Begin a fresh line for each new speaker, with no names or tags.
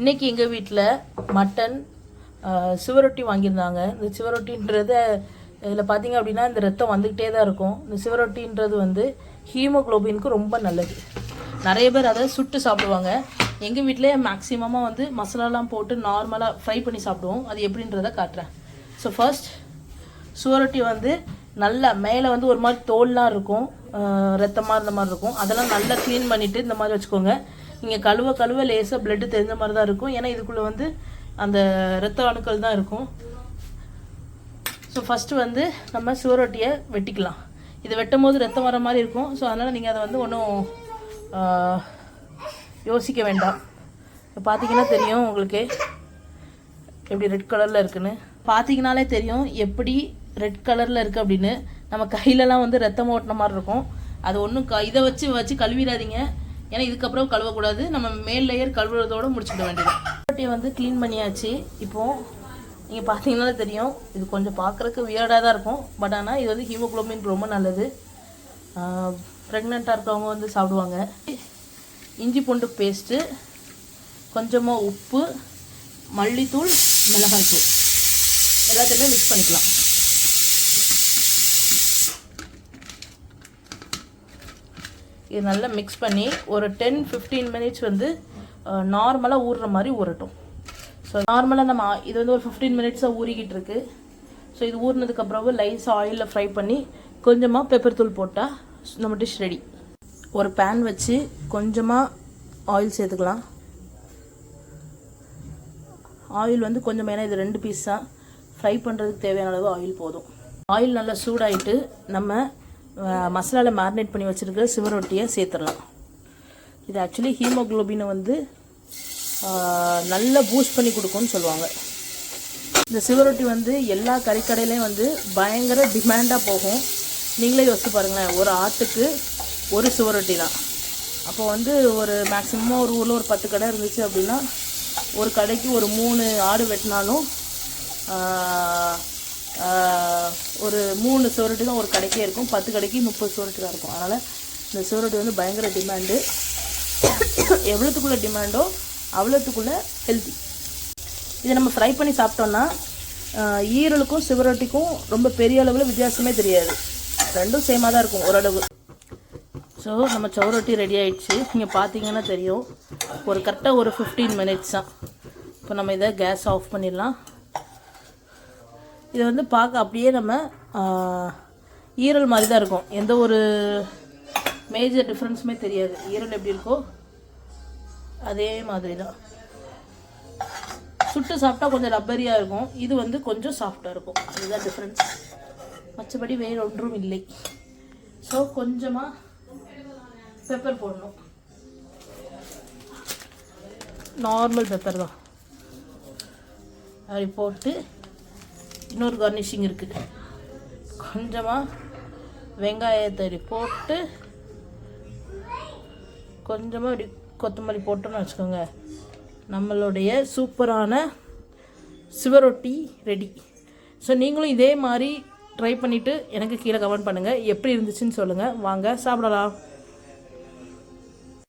இன்னைக்கு எங்கள் வீட்டில் மட்டன் சிவரொட்டி வாங்கியிருந்தாங்க. இந்த சிவரொட்டின்றத இதில் பார்த்தீங்க அப்படின்னா இந்த ரத்தம் வந்துக்கிட்டே தான் இருக்கும். இந்த சிவரொட்டின்றது வந்து ஹீமோகுளோபினுக்கு ரொம்ப நல்லது. நிறைய பேர் அதை சுட்டு சாப்பிடுவாங்க. எங்கள் வீட்டிலே மேக்ஸிமமாக வந்து மசாலாலாம் போட்டு நார்மலாக ஃப்ரை பண்ணி சாப்பிடுவோம். அது எப்படின்றத காட்டுறேன். ஸோ ஃபர்ஸ்ட் சுவரொட்டி வந்து நல்லா மேலே வந்து ஒரு மாதிரி தோல்லாம் இருக்கும். ரத்தமாக இருந்த மாதிரி இருக்கும். அதெல்லாம் நல்லா க்ளீன் பண்ணிவிட்டு இந்த மாதிரி வச்சுக்கோங்க. நீங்கள் கழுவ கழுவ லேசாக பிளட்டு தெரிஞ்ச மாதிரி தான் இருக்கும். ஏன்னா இதுக்குள்ளே வந்து அந்த ரத்த அணுக்கள் தான் இருக்கும். ஸோ ஃபஸ்ட்டு வந்து நம்ம சுவரொட்டியை வெட்டிக்கலாம். இது வெட்டும் போது ரத்தம் வர மாதிரி இருக்கும். ஸோ அதனால் நீங்கள் அதை வந்து ஒன்றும் யோசிக்க வேண்டாம். இப்போ பார்த்தீங்கன்னா தெரியும் உங்களுக்கு எப்படி ரெட் கலரில் இருக்குன்னு. பார்த்தீங்கனாலே தெரியும் எப்படி ரெட் கலரில் இருக்குது அப்படின்னு. நம்ம கையிலலாம் வந்து ரத்தம் ஓட்டின மாதிரி இருக்கும். அது ஒன்றும் க இதை வச்சு வச்சு கழுவிடாதீங்க. ஏன்னா இதுக்கப்புறம் கழுவக்கூடாது. நம்ம மேல் லேயர் கழுவுறதோடு முடிச்சுட வேண்டியது. வந்து க்ளீன் பண்ணியாச்சு. இப்போது நீங்கள் பார்த்தீங்கன்னா தெரியும் இது கொஞ்சம் பார்க்குறக்கு வியர்டாக தான் இருக்கும். பட் ஆனால் இது வந்து ஹீமோகுளோபின் ரொம்ப நல்லது. ப்ரெக்னெண்ட்டாக இருக்கவங்க வந்து சாப்பிடுவாங்க. இஞ்சி பூண்டு பேஸ்ட்டு கொஞ்சமாக உப்பு மல்லித்தூள் மிளகாய்த்தூள். எல்லாத்தையுமே மிக்ஸ் பண்ணிக்கலாம். இது நல்லா மிக்ஸ் பண்ணி ஒரு டென் ஃபிஃப்டீன் மினிட்ஸ் வந்து நார்மலாக ஊறுற மாதிரி ஊறட்டும். ஸோ நார்மலாக நம்ம இது வந்து ஒரு ஃபிஃப்டீன் மினிட்ஸாக ஊறிக்கிட்டு இருக்கு. ஸோ இது ஊறினதுக்கப்புறம் லைஸாக ஆயிலில் ஃப்ரை பண்ணி கொஞ்சமாக பெப்பர் தூள் போட்டால் நம்ம டிஷ் ரெடி ஒரு பேன் வச்சு கொஞ்சமாக ஆயில் சேர்த்துக்கலாம். ஆயில் வந்து கொஞ்சம் ஏன்னா இது ரெண்டு பீஸாக ஃப்ரை பண்ணுறதுக்கு தேவையான அளவு ஆயில் போதும். ஆயில் நல்லா சூடாயிட்டு நம்ம மசாலாவில் மேரினேட் பண்ணி வச்சுருக்கிற சிவரொட்டியை சேர்த்துடலாம். இது ஆக்சுவலி ஹீமோகுளோபினை வந்து நல்லா பூஸ்ட் பண்ணி கொடுக்கும்னு சொல்லுவாங்க. இந்த சிவரொட்டி வந்து எல்லா கறிக்கடையிலையும் வந்து பயங்கர டிமாண்டாக போகும். நீங்களே யோசிச்சு பாருங்களேன் ஒரு ஆட்டுக்கு ஒரு சுவரொட்டி தான் அப்போ வந்து ஒரு மேக்ஸிமமாக ஒரு ஊரில் ஒரு பத்து கடை இருந்துச்சு அப்படின்னா ஒரு கடைக்கு ஒரு மூணு ஆடு வெட்டினாலும் ஒரு மூணு சுவரொட்டி தான் ஒரு கடைக்கே இருக்கும். பத்து கடைக்கு முப்பது சுவரட்டு தான் இருக்கும். அதனால் இந்த சுவரொட்டி வந்து பயங்கர டிமாண்டு எவ்வளோத்துக்குள்ளே டிமாண்டோ அவ்வளோத்துக்குள்ளே ஹெல்த்தி இதை நம்ம ஃப்ரை பண்ணி சாப்பிட்டோன்னா ஈரலுக்கும் சுவரொட்டிக்கும் ரொம்ப பெரிய அளவில் வித்தியாசமே தெரியாது. ரெண்டும் சேமாக தான் இருக்கும் ஓரளவு. ஸோ நம்ம சவரொட்டி ரெடி ஆகிடுச்சு நீங்கள் பார்த்தீங்கன்னா தெரியும். ஒரு கரெக்டாக ஒரு ஃபிஃப்டீன் மினிட்ஸ் தான். இப்போ நம்ம இதை கேஸ் ஆஃப் பண்ணிடலாம். இதை வந்து பார்க்க அப்படியே நம்ம ஈரல் மாதிரி தான் இருக்கும். எந்த ஒரு மேஜர் டிஃப்ரென்ஸுமே தெரியாது. ஈரல் எப்படி இருக்கோ அதே மாதிரி தான். சுட்டு சாப்பிட்டா கொஞ்சம் ரப்பரியாக இருக்கும். இது வந்து கொஞ்சம் சாஃப்டாக இருக்கும். அதுதான் டிஃப்ரென்ஸ் மற்றபடி வேறு ஒன்றும் இல்லை. ஸோ கொஞ்சமாக பெப்பர் போடணும். நார்மல் பெப்பர் தான். அப்படி போட்டு இன்னொரு கார்னிஷிங் இருக்குது கொஞ்சமாக வெங்காயத்தறி போட்டு கொஞ்சமாக இப்படி கொத்தமல்லி போட்டோம்னு வச்சுக்கோங்க. நம்மளுடைய சூப்பரான சிவரொட்டி ரெடி. ஸோ நீங்களும் இதே மாதிரி ட்ரை பண்ணிவிட்டு எனக்கு கீழே கமெண்ட் பண்ணுங்கள் எப்படி இருந்துச்சுன்னு சொல்லுங்கள் வாங்க சாப்பிடலாம்.